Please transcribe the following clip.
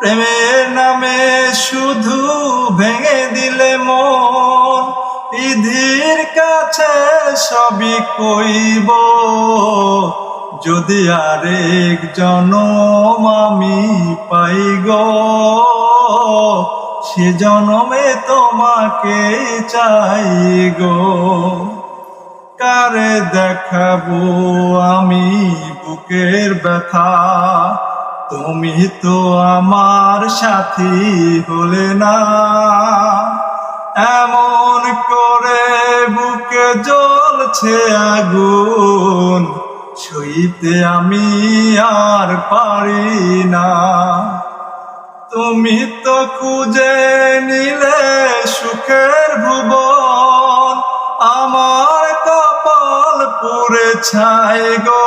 প্রেমের নামে শুধু ভেঙে দিলে মন। ইধির কাছে সবই কইব। যদি আরেক জনম আমি পাই গো, সে জনমে তোমাকে চাই গো। কারে দেখাবো আমি বুকের ব্যথা? তুমি তো আমার সাথী হলে না। এমন করে বুকে জ্বলছে আগুন ছুঁইতে আমি আর পারি না। তুমি তো খুঁজে নিলে সুখের ভুবন, আমার কপাল পুরে ছাই গো।